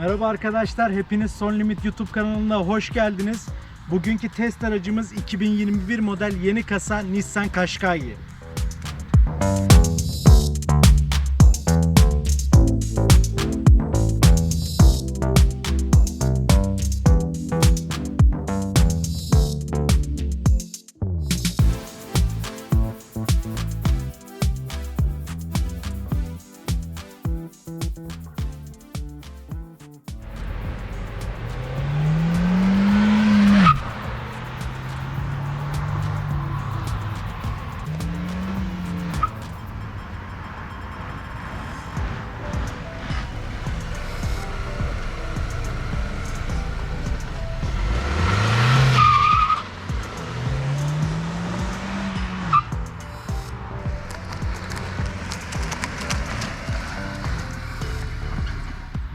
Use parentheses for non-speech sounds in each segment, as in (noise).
Merhaba arkadaşlar, hepiniz Son Limit YouTube kanalına hoş geldiniz. Bugünkü test aracımız 2021 model yeni kasa Nissan Qashqai.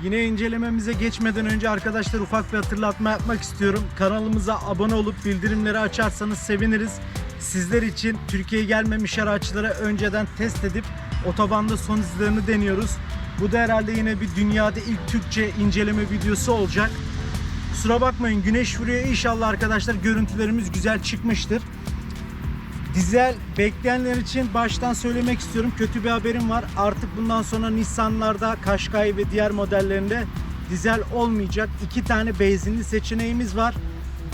Yine incelememize geçmeden önce arkadaşlar ufak bir hatırlatma yapmak istiyorum. Kanalımıza abone olup bildirimleri açarsanız seviniriz. Sizler için Türkiye'ye gelmemiş araçları önceden test edip otobanda son hızlarını deniyoruz. Bu da herhalde yine bir dünyada ilk Türkçe inceleme videosu olacak. Kusura bakmayın güneş vuruyor inşallah arkadaşlar görüntülerimiz güzel çıkmıştır. Dizel bekleyenler için baştan söylemek istiyorum. Kötü bir haberim var. Artık bundan sonra Nissan'larda, Qashqai ve diğer modellerinde dizel olmayacak. İki tane benzinli seçeneğimiz var.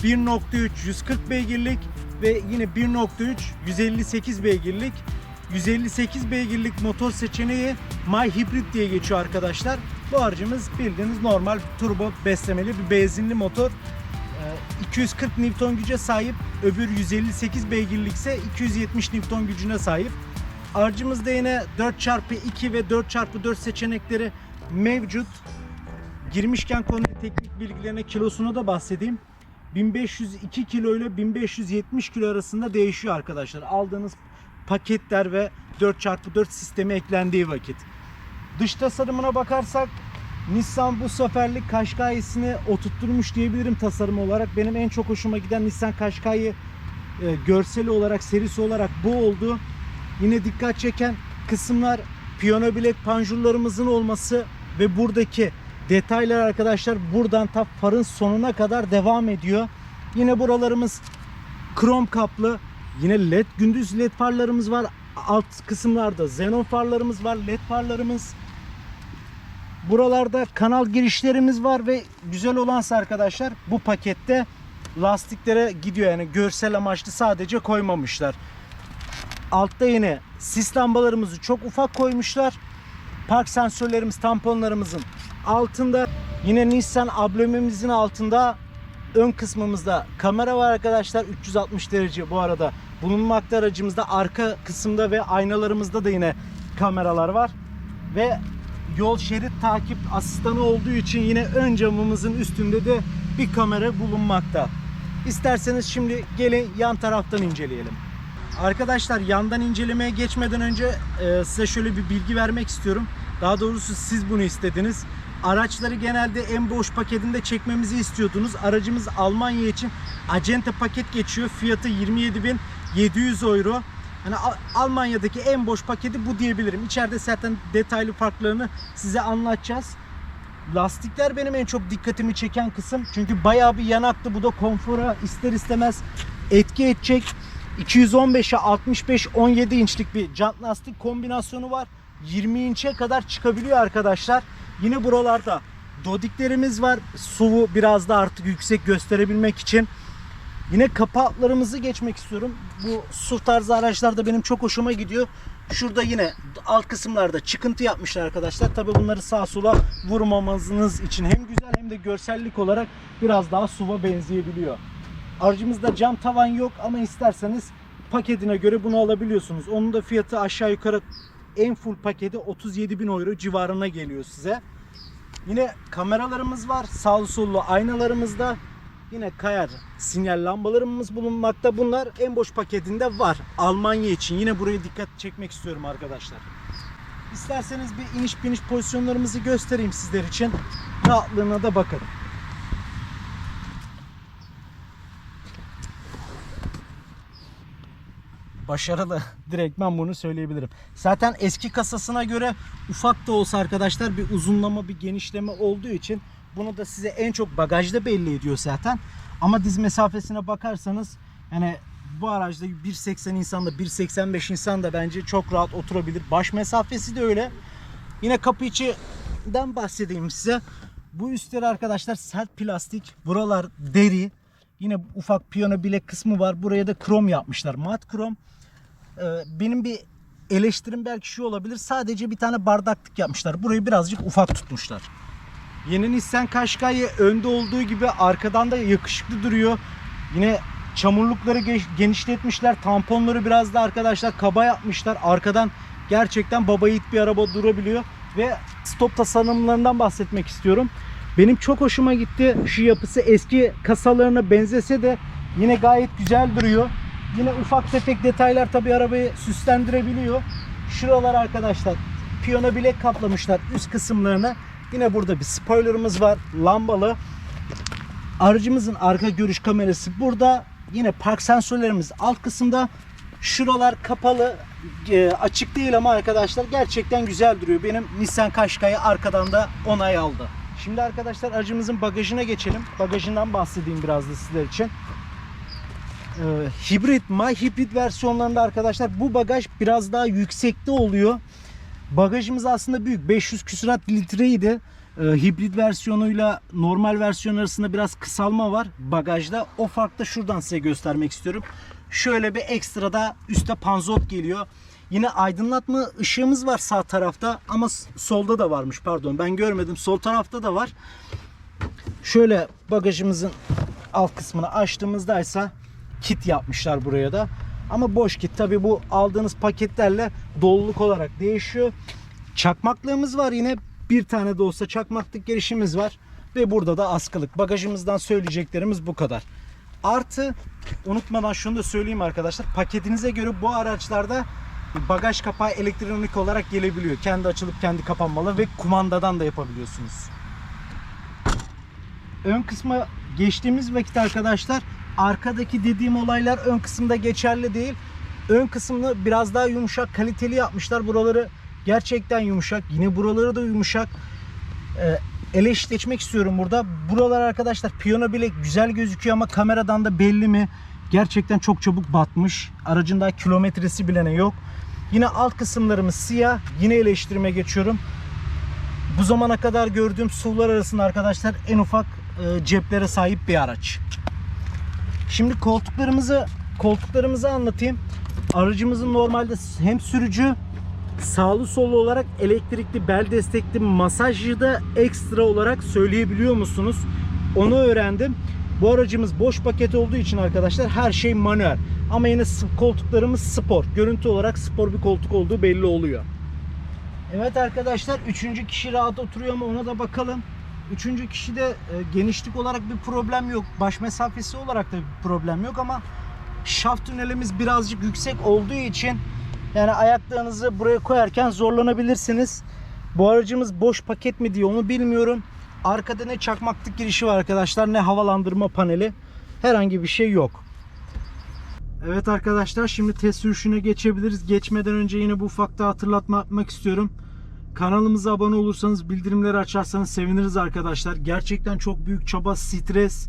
1.3 140 beygirlik ve yine 1.3 158 beygirlik. 158 beygirlik motor seçeneği My Hybrid diye geçiyor arkadaşlar. Bu aracımız bildiğiniz normal turbo beslemeli bir benzinli motor. Ee, 240 Newton güce sahip. Öbür 158 beygirlikse 270 Newton gücüne sahip. Aracımızda yine 4x2 ve 4x4 seçenekleri mevcut. Girmişken konuya teknik bilgilerine kilosunu da bahsedeyim. 1502 kilo ile 1570 kilo arasında değişiyor arkadaşlar. Aldığınız paketler ve 4x4 sistemi eklendiği vakit. Dış tasarımına bakarsak Nissan bu seferlik Qashqai'sini oturtturmuş diyebilirim tasarım olarak. Benim en çok hoşuma giden Nissan Qashqai e, görseli olarak, serisi olarak bu oldu. Yine dikkat çeken kısımlar piyano bilek panjurlarımızın olması ve buradaki detaylar arkadaşlar buradan ta farın sonuna kadar devam ediyor. Yine buralarımız krom kaplı. Yine led gündüz led farlarımız var. Alt kısımlarda xenon farlarımız var. Led farlarımız. Buralarda kanal girişlerimiz var ve güzel olansa arkadaşlar bu pakette lastiklere gidiyor yani görsel amaçlı sadece koymamışlar. Altta yine sis lambalarımızı çok ufak koymuşlar. Park sensörlerimiz, tamponlarımızın altında. Yine Nissan amblemimizin altında ön kısmımızda kamera var arkadaşlar. 360 derece bu arada bulunmakta aracımızda. Arka kısımda ve aynalarımızda da yine kameralar var. Ve yol şerit takip asistanı olduğu için yine ön camımızın üstünde de bir kamera bulunmakta. İsterseniz şimdi gelin yan taraftan inceleyelim. Arkadaşlar yandan incelemeye geçmeden önce e, size şöyle bir bilgi vermek istiyorum. Daha doğrusu siz bunu istediniz. Araçları genelde en boş paketinde çekmemizi istiyordunuz. Aracımız Almanya için acente paket geçiyor. Fiyatı 27.700 euro. Al- Almanya'daki en boş paketi bu diyebilirim. İçeride zaten detaylı farklarını size anlatacağız. Lastikler benim en çok dikkatimi çeken kısım. Çünkü bayağı bir yanaklı. Bu da konfora ister istemez etki edecek. 215'e 65 17 inçlik bir jant lastik kombinasyonu var. 20 inçe kadar çıkabiliyor arkadaşlar. Yine buralarda dodiklerimiz var. Suvu biraz da artık yüksek gösterebilmek için. Yine kapaklarımızı geçmek istiyorum. Bu SUV tarzı araçlarda benim çok hoşuma gidiyor. Şurada yine alt kısımlarda çıkıntı yapmışlar arkadaşlar. Tabi bunları sağa sola vurmamanız için hem güzel hem de görsellik olarak biraz daha SUV'a benzeyebiliyor. Aracımızda cam tavan yok ama isterseniz paketine göre bunu alabiliyorsunuz. Onun da fiyatı aşağı yukarı en full paketi 37 bin euro civarına geliyor size. Yine kameralarımız var. Sağlı sollu aynalarımızda. Yine kayar sinyal lambalarımız bulunmakta. Bunlar en boş paketinde var. Almanya için. Yine buraya dikkat çekmek istiyorum arkadaşlar. İsterseniz bir iniş biniş pozisyonlarımızı göstereyim sizler için. Rahatlığına da bakın. Başarılı. (laughs) Direkt ben bunu söyleyebilirim. Zaten eski kasasına göre ufak da olsa arkadaşlar bir uzunlama bir genişleme olduğu için Bunu da size en çok bagajda belli ediyor zaten. Ama diz mesafesine bakarsanız yani bu araçta 1.80 insan da 1.85 insan da bence çok rahat oturabilir. Baş mesafesi de öyle. Yine kapı içinden bahsedeyim size. Bu üstleri arkadaşlar sert plastik. Buralar deri. Yine ufak piyano bilek kısmı var. Buraya da krom yapmışlar. Mat krom. Ee, benim bir eleştirim belki şu olabilir. Sadece bir tane bardaklık yapmışlar. Burayı birazcık ufak tutmuşlar. Yeni Nissan Qashqai önde olduğu gibi arkadan da yakışıklı duruyor. Yine çamurlukları ge- genişletmişler. Tamponları biraz da arkadaşlar kaba yapmışlar. Arkadan gerçekten baba yiğit bir araba durabiliyor. Ve stop tasarımlarından bahsetmek istiyorum. Benim çok hoşuma gitti. Şu yapısı eski kasalarına benzese de yine gayet güzel duruyor. Yine ufak tefek detaylar tabii arabayı süslendirebiliyor. Şuralar arkadaşlar piyano bilek kaplamışlar üst kısımlarına. Yine burada bir spoilerımız var. Lambalı. Aracımızın arka görüş kamerası burada. Yine park sensörlerimiz alt kısımda. Şuralar kapalı. e, açık değil ama arkadaşlar gerçekten güzel duruyor. Benim Nissan Qashqai arkadan da onay aldı. Şimdi arkadaşlar aracımızın bagajına geçelim. Bagajından bahsedeyim biraz da sizler için. Ee, hibrit, my hibrit versiyonlarında arkadaşlar bu bagaj biraz daha yüksekte oluyor. Bagajımız aslında büyük. 500 küsurat litreydi. Ee, hibrit versiyonuyla normal versiyon arasında biraz kısalma var bagajda. O farkı da şuradan size göstermek istiyorum. Şöyle bir ekstra da üstte panzot geliyor. Yine aydınlatma ışığımız var sağ tarafta ama solda da varmış pardon ben görmedim. Sol tarafta da var. Şöyle bagajımızın alt kısmını açtığımızda ise kit yapmışlar buraya da. Ama boş kit. Tabi bu aldığınız paketlerle doluluk olarak değişiyor. Çakmaklığımız var yine. Bir tane de olsa çakmaklık girişimiz var. Ve burada da askılık. Bagajımızdan söyleyeceklerimiz bu kadar. Artı unutmadan şunu da söyleyeyim arkadaşlar. Paketinize göre bu araçlarda bagaj kapağı elektronik olarak gelebiliyor. Kendi açılıp kendi kapanmalı ve kumandadan da yapabiliyorsunuz. Ön kısma geçtiğimiz vakit arkadaşlar arkadaki dediğim olaylar ön kısımda geçerli değil. Ön kısmını biraz daha yumuşak, kaliteli yapmışlar. Buraları gerçekten yumuşak. Yine buraları da yumuşak. Ee, geçmek istiyorum burada. Buralar arkadaşlar piyano bile güzel gözüküyor ama kameradan da belli mi? Gerçekten çok çabuk batmış. Aracın daha kilometresi bile ne yok. Yine alt kısımlarımız siyah. Yine eleştirime geçiyorum. Bu zamana kadar gördüğüm SUV'lar arasında arkadaşlar en ufak e, ceplere sahip bir araç. Şimdi koltuklarımızı koltuklarımızı anlatayım. Aracımızın normalde hem sürücü sağlı sollu olarak elektrikli bel destekli masajı da ekstra olarak söyleyebiliyor musunuz? Onu öğrendim. Bu aracımız boş paket olduğu için arkadaşlar her şey manuel. Ama yine koltuklarımız spor. Görüntü olarak spor bir koltuk olduğu belli oluyor. Evet arkadaşlar üçüncü kişi rahat oturuyor mu ona da bakalım. Üçüncü kişide e, genişlik olarak bir problem yok. Baş mesafesi olarak da bir problem yok ama şaft tünelimiz birazcık yüksek olduğu için yani ayaklarınızı buraya koyarken zorlanabilirsiniz. Bu aracımız boş paket mi diye onu bilmiyorum. Arkada ne çakmaklık girişi var arkadaşlar ne havalandırma paneli. Herhangi bir şey yok. Evet arkadaşlar şimdi test sürüşüne geçebiliriz. Geçmeden önce yine bu ufakta hatırlatma yapmak istiyorum. Kanalımıza abone olursanız bildirimleri açarsanız seviniriz arkadaşlar. Gerçekten çok büyük çaba, stres.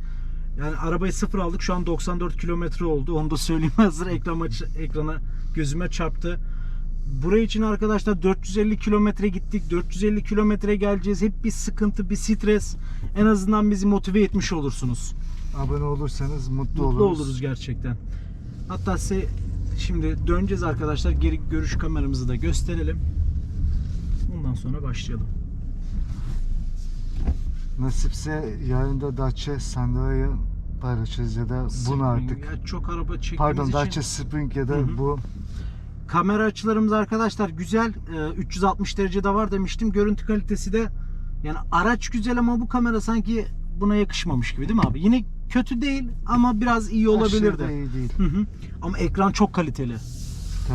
Yani arabayı sıfır aldık şu an 94 kilometre oldu. Onu da söyleyeyim (laughs) hazır ekran aç- ekrana gözüme çarptı. Buraya için arkadaşlar 450 kilometre gittik. 450 kilometre geleceğiz. Hep bir sıkıntı, bir stres. En azından bizi motive etmiş olursunuz. Abone olursanız mutlu, Mutlu oluruz. oluruz gerçekten. Hatta size şimdi döneceğiz arkadaşlar. Geri görüş kameramızı da gösterelim. Ondan sonra başlayalım. Nasipse yarın da Dacia Sandra'yı paylaşırız ya da bunu artık. Ya çok araba çektiğimiz Pardon için Dacia Spring ya da Hı hı. bu kamera açılarımız arkadaşlar güzel. Ee, 360 derecede var demiştim. Görüntü kalitesi de yani araç güzel ama bu kamera sanki buna yakışmamış gibi değil mi abi? Yine kötü değil ama biraz iyi aşırı olabilirdi. iyi değil. Hı hı. Ama ekran çok kaliteli.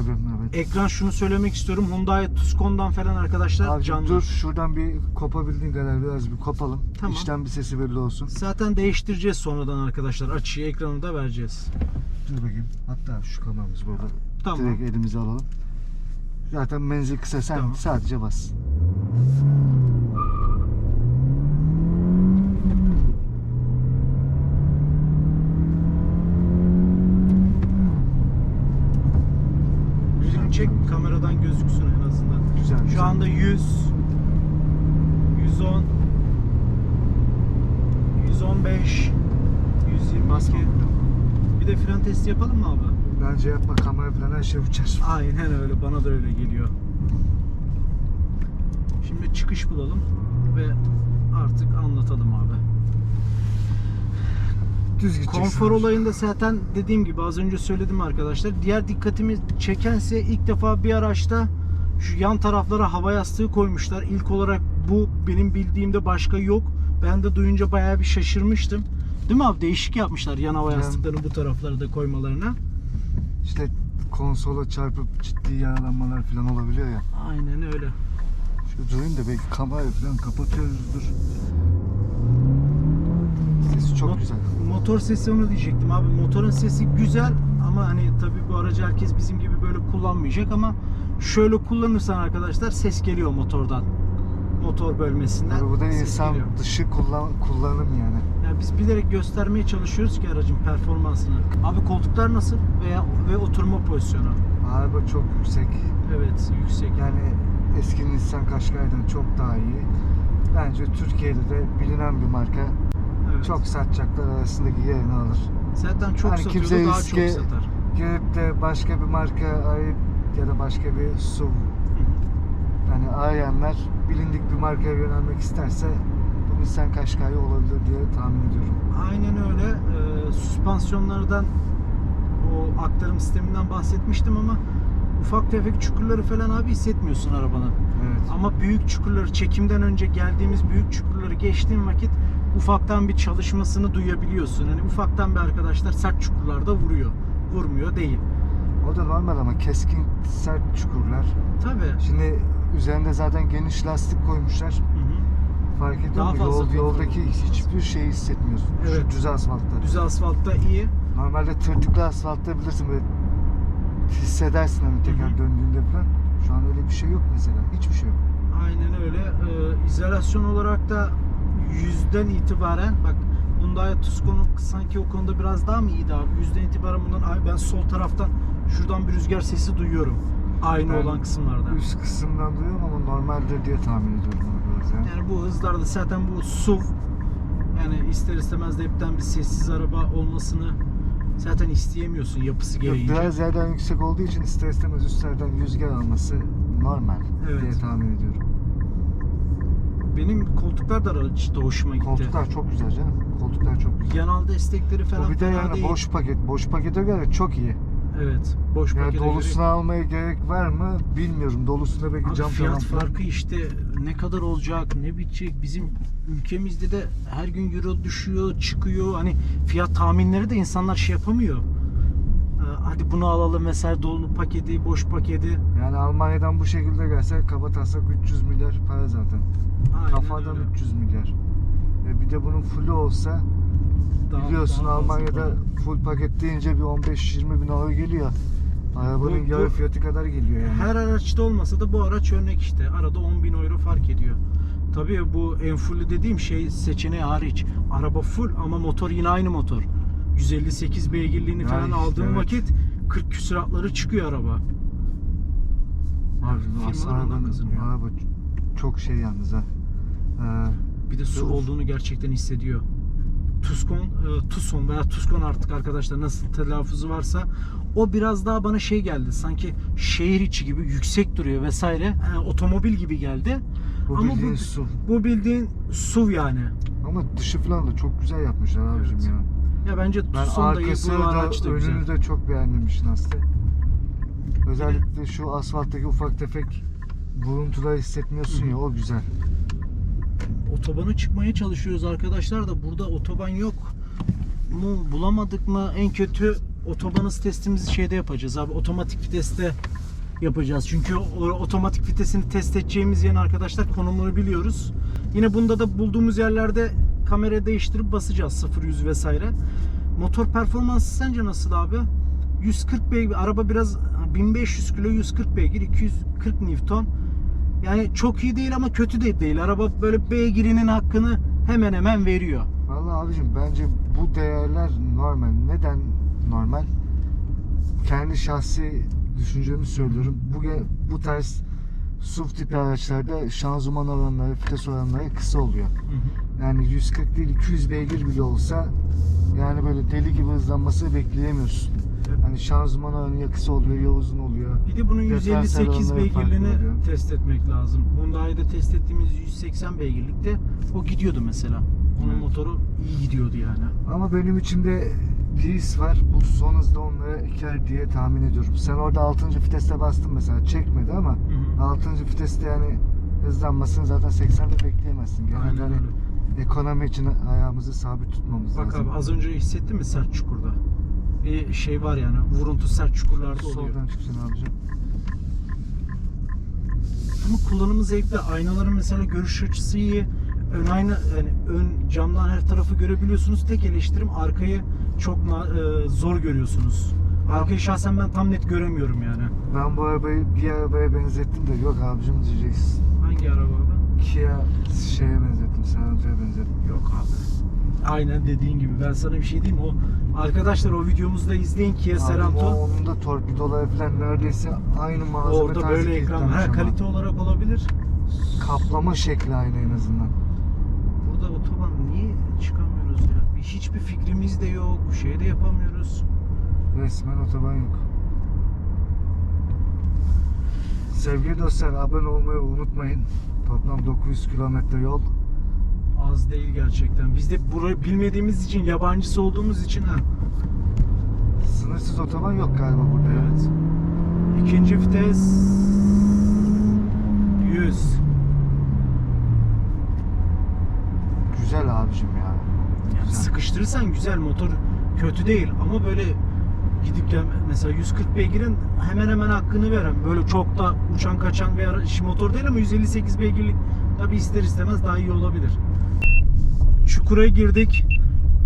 Tabii evet. Ekran şunu söylemek istiyorum. Hyundai Tucson'dan falan arkadaşlar Abi canlı. dur şuradan bir kopabildiğin kadar biraz bir kopalım. Tamam. İçten bir sesi belli olsun. Zaten değiştireceğiz sonradan arkadaşlar. Açıyı, ekranı da vereceğiz. Dur bakayım. Hatta şu kameramızı burada Tamam. direkt elimize alalım. Zaten menzil kısa sen Tamam. sadece bas. Kameradan gözüksün en azından. Güzel. Şu güzel. anda 100 110 115 122 Basma. Bir de fren testi yapalım mı abi? Bence yapma kamera falan her şey uçar. Aynen öyle. Bana da öyle geliyor. Şimdi çıkış bulalım ve artık anlatalım abi. Düz gideceksin. Konfor olayında zaten dediğim gibi az önce söyledim arkadaşlar. Diğer dikkatimi çekense ilk defa bir araçta şu yan taraflara hava yastığı koymuşlar. İlk olarak bu benim bildiğimde başka yok. Ben de duyunca bayağı bir şaşırmıştım. Değil mi abi? Değişik yapmışlar yan hava yastıklarını bu taraflara da koymalarına. İşte konsola çarpıp ciddi yaralanmalar falan olabiliyor ya. Aynen öyle. Şu durayım da belki kamerayı falan kapatıyoruzdur. Sesi çok Mot- güzel. Motor sesi onu diyecektim abi. Motorun sesi güzel ama hani tabii bu aracı herkes bizim gibi böyle kullanmayacak ama şöyle kullanırsan arkadaşlar ses geliyor motordan. Motor bölmesinden. Ses insan geliyor. dışı kullan kullanım yani. Yani biz bilerek göstermeye çalışıyoruz ki aracın performansını. Abi koltuklar nasıl veya ve oturma pozisyonu? Araba çok yüksek. Evet, yüksek. Yani eski Nissan Qashqai'den çok daha iyi. Bence Türkiye'de de bilinen bir marka. Evet. Çok satacaklar arasındaki yerini alır. Zaten çok Yani satıyordu, kimse daha riske- çok satar. Gelip de başka bir marka arayıp ya da başka bir SUV yani arayanlar bilindik bir markaya yönelmek isterse bu Nissan Qashqai olabilir diye tahmin ediyorum. Aynen öyle. Ee, süspansiyonlardan o aktarım sisteminden bahsetmiştim ama ufak tefek çukurları falan abi hissetmiyorsun arabanın. Evet. Ama büyük çukurları çekimden önce geldiğimiz büyük çukurları geçtiğin vakit ufaktan bir çalışmasını duyabiliyorsun. Hani ufaktan bir arkadaşlar sert çukurlarda vuruyor. Vurmuyor değil. O da normal ama keskin sert çukurlar. Tabii. Şimdi üzerinde zaten geniş lastik koymuşlar. Hı hı. Fark ediyor Daha Yol, yoldaki hiçbir şeyi hissetmiyorsun. Evet. Şu düz asfaltta. Düz asfaltta iyi. Normalde tırtıklı asfaltta bilirsin böyle hissedersin hani teker Hı hı. döndüğünde falan. Şu an öyle bir şey yok mesela. Hiçbir şey yok. Aynen öyle. Ee, izolasyon olarak da yüzden itibaren bak Hyundai Tucson'un sanki o konuda biraz daha mı iyiydi abi? Yüzden itibaren bundan ben sol taraftan şuradan bir rüzgar sesi duyuyorum. Aynı Ben olan kısımlarda. Üst kısımdan duyuyorum ama normaldir diye tahmin ediyorum biraz ya. Yani bu hızlarda zaten bu SUV yani ister istemez de hepten bir sessiz araba olmasını zaten isteyemiyorsun yapısı Yok, gereğince. biraz yerden yüksek olduğu için ister istemez üstlerden rüzgar alması normal Evet. diye tahmin ediyorum. Benim koltuklar da araçta hoşuma gitti. Koltuklar çok güzel canım. Koltuklar çok güzel. Yanal destekleri falan Bu bir de fena yani değil. boş paket. Boş pakete göre çok iyi. Evet. Boş Yani pakete göre- dolusunu almaya gerek var mı bilmiyorum. Dolusunda belki Abi cam fiyat falan falan. farkı işte ne kadar olacak, ne bitecek. Bizim ülkemizde de her gün euro düşüyor, çıkıyor. Hani fiyat tahminleri de insanlar şey yapamıyor. Hadi bunu alalım vesaire dolu paketi, boş paketi. Yani Almanya'dan bu şekilde gelse kaba taslak 300 milyar para zaten. Aynen Kafadan öyle. 300 milyar. E bir de bunun fullü olsa Daha- biliyorsun daha Almanya'da para. full paket deyince bir 15-20 bin euro geliyor. Arabanın Bu- yarı fiyatı kadar geliyor yani. Her araçta olmasa da bu araç örnek işte. Arada 10 bin euro fark ediyor. Tabii bu en fullü dediğim şey seçeneği hariç. Araba full ama motor yine aynı motor. 158 beygirliğini Ya falan işte, aldığım evet. vakit 40 küsuratları çıkıyor araba. Abi firmalar aslında kazanıyor. araba çok şey yalnız ha. Ee, Bir de su Dur. olduğunu gerçekten hissediyor. Tucson, e, Tucson veya Tucson artık arkadaşlar nasıl telaffuzu varsa o biraz daha bana şey geldi. Sanki şehir içi gibi yüksek duruyor vesaire. E, otomobil gibi geldi. bu Ama bildiğin bu- su. Bu bildiğin SUV yani. Ama dışı falan da çok güzel yapmışlar abicim Evet. ya. Ya bence Ben Tucson da iyi, arkası bu da araç da güzel. önünü de çok beğenmemişsin aslında. Özellikle şu asfalttaki ufak tefek vuruntular hissetmiyorsun ya o güzel. Otobana çıkmaya çalışıyoruz arkadaşlar da burada otoban yok mu bulamadık mı en kötü otobanız testimizi şeyde yapacağız abi otomatik viteste yapacağız. Çünkü o otomatik vitesini test edeceğimiz yerin arkadaşlar konumunu biliyoruz. Yine bunda da bulduğumuz yerlerde kamera değiştirip basacağız 0 100 vesaire. Motor performansı sence nasıl abi? 140 beygir araba biraz 1500 kilo 140 beygir 240 Newton. Yani çok iyi değil ama kötü de değil. Araba böyle beygirinin hakkını hemen hemen veriyor. Vallahi abicim bence bu değerler normal. Neden normal? Kendi şahsi düşüncemi söylüyorum. Bu bu tarz SUV tipi araçlarda şanzıman oranları, vites oranları kısa oluyor. Hı hı. Yani 140 değil 200 beygir bile olsa yani böyle deli gibi hızlanması bekleyemiyorsun. Hani şanzıman oranı ya kısa oluyor ya uzun oluyor. Bir de bunun Diferansiyel 158 oranları farklı beygirliğini test etmek lazım. Hyundai'de test ettiğimiz 180 beygirlikte o gidiyordu mesela. Onun Evet. motoru iyi gidiyordu yani. Ama benim içimde his var. Bu son hızda onlara eker diye tahmin ediyorum. Sen orada 6. viteste bastın mesela. Çekmedi ama Hı hı. 6. viteste yani hızlanmasını zaten 80'de bekleyemezsin. Genelde Aynen hani öyle. ekonomi için ayağımızı sabit tutmamız Bak lazım. abi az önce hissettin mi sert çukurda? Bir şey var yani vuruntu sert çukurlarda oluyor. Soldan çıkacaksın abicim. Ama kullanımı zevkli. Aynaların mesela görüş açısı iyi. Ön ayna yani ön camdan her tarafı görebiliyorsunuz. Tek eleştirim arkayı çok e, zor görüyorsunuz. Arkayı şahsen ben tam net göremiyorum yani. Ben bu arabayı bir arabaya benzettim de yok abicim diyeceksin. Hangi araba abi? Kia şeye benzettim, Serento'ya benzettim. Yok abi. Aynen dediğin gibi. Ben sana bir şey diyeyim mi? O arkadaşlar o videomuzda izleyin Kia Abi Seranto. o- onun da torpidoları falan neredeyse aynı malzeme Orada tarzı böyle ekran. kilitlenmiş Ha ama. kalite olarak olabilir. Kaplama şekli aynı en azından. Otoban niye çıkamıyoruz ya? Bir- Hiçbir fikrimiz de yok. Şey de yapamıyoruz. Resmen otoban yok. Sevgili dostlar abone olmayı unutmayın. Toplam 900 kilometre yol. Az değil gerçekten. Biz de burayı bilmediğimiz için, yabancısı olduğumuz için ha. Sınırsız otoban yok galiba burada. Evet. İkinci vites 100. Güzel abicim ya. Yani sıkıştırırsan güzel motor kötü değil ama böyle gidip gel mesela 140 beygirin hemen hemen hakkını veren böyle çok da uçan kaçan bir araç motor değil ama 158 beygirlik tabi ister istemez daha iyi olabilir. Çukura girdik.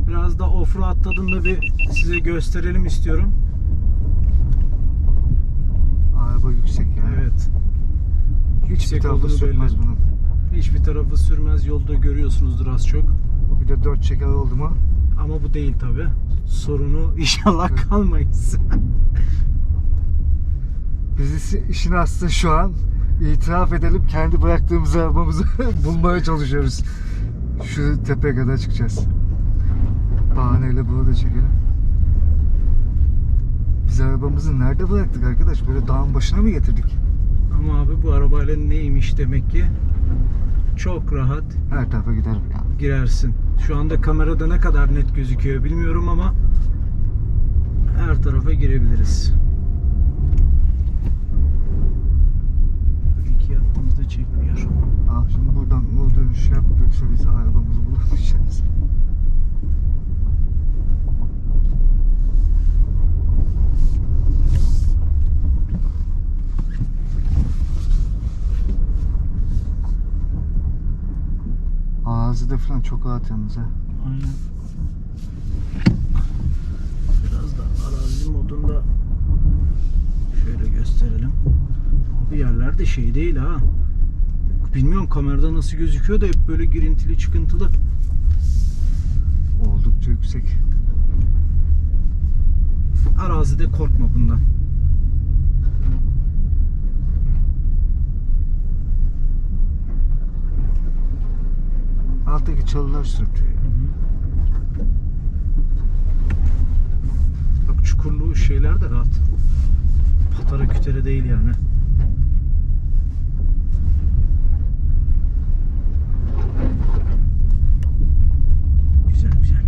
Biraz da offroad tadında bir size gösterelim istiyorum. Araba yüksek ya. Evet. Hiçbir Yüksek tarafı sürtmez belli. bunun. Hiçbir tarafı sürmez yolda görüyorsunuzdur az çok. De 4 çeker oldu mu? Ama bu değil tabi. Sorunu (laughs) inşallah kalmayız. (laughs) Biz işi- işin aslı şu an itiraf edelim kendi bıraktığımız arabamızı (laughs) bulmaya çalışıyoruz. Şu tepeye kadar çıkacağız. Bahaneyle bunu da çekelim. Biz arabamızı nerede bıraktık arkadaş? Böyle dağın başına mı getirdik? Ama abi bu arabayla neymiş demek ki? Çok rahat Her tarafa giderim ya. girersin. Şu anda kamerada ne kadar net gözüküyor bilmiyorum ama her tarafa girebiliriz. İki yaptığımızda çekmiyor. Abi şimdi buradan o dönüş yaptık yoksa biz arabamızı bulamayacağız. Da falan çok rahat yalnız ha. Aynen. Biraz da arazi modunda şöyle gösterelim. Bir yerlerde şey değil ha. Bilmiyorum kamerada nasıl gözüküyor da hep böyle girintili çıkıntılı. Oldukça yüksek. Arazide korkma bundan. Alttaki çalılar sürtüyor. Bak çukurlu şeyler de rahat. Patara kütere değil yani. Güzel güzel.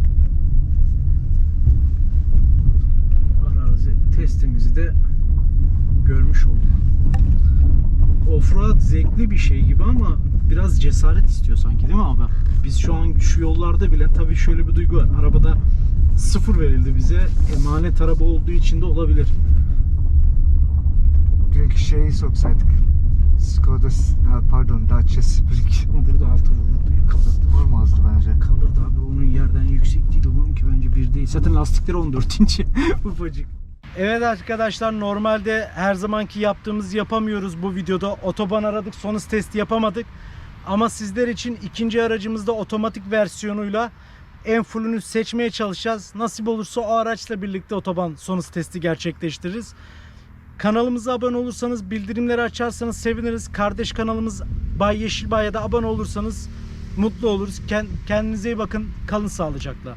Arazi testimizi de görmüş olduk. Offroad zevkli bir şey gibi ama biraz cesaret istiyor sanki değil mi abi? Biz şu an şu yollarda bile tabii şöyle bir duygu var. Arabada sıfır verildi bize. Emanet araba olduğu için de olabilir. Dünkü şeyi soksaydık. Skoda, ha, pardon Dacia Spring. Ama burada altı vururdu. Kalırdı. Vurmazdı bence. Kalırdı abi. Onun yerden yüksek değil. Onunki bence bir değil. Zaten lastikleri 14 inç. (laughs) Ufacık. Evet arkadaşlar normalde her zamanki yaptığımız yapamıyoruz bu videoda. Otoban aradık son hız testi yapamadık. Ama sizler için ikinci aracımızda otomatik versiyonuyla en fullünü seçmeye çalışacağız. Nasip olursa o araçla birlikte otoban son hız testi gerçekleştiririz. Kanalımıza abone olursanız, bildirimleri açarsanız seviniriz. Kardeş kanalımız Bay Yeşilbay'a da abone olursanız mutlu oluruz. Ken- Kendinize iyi bakın. Kalın sağlıcakla.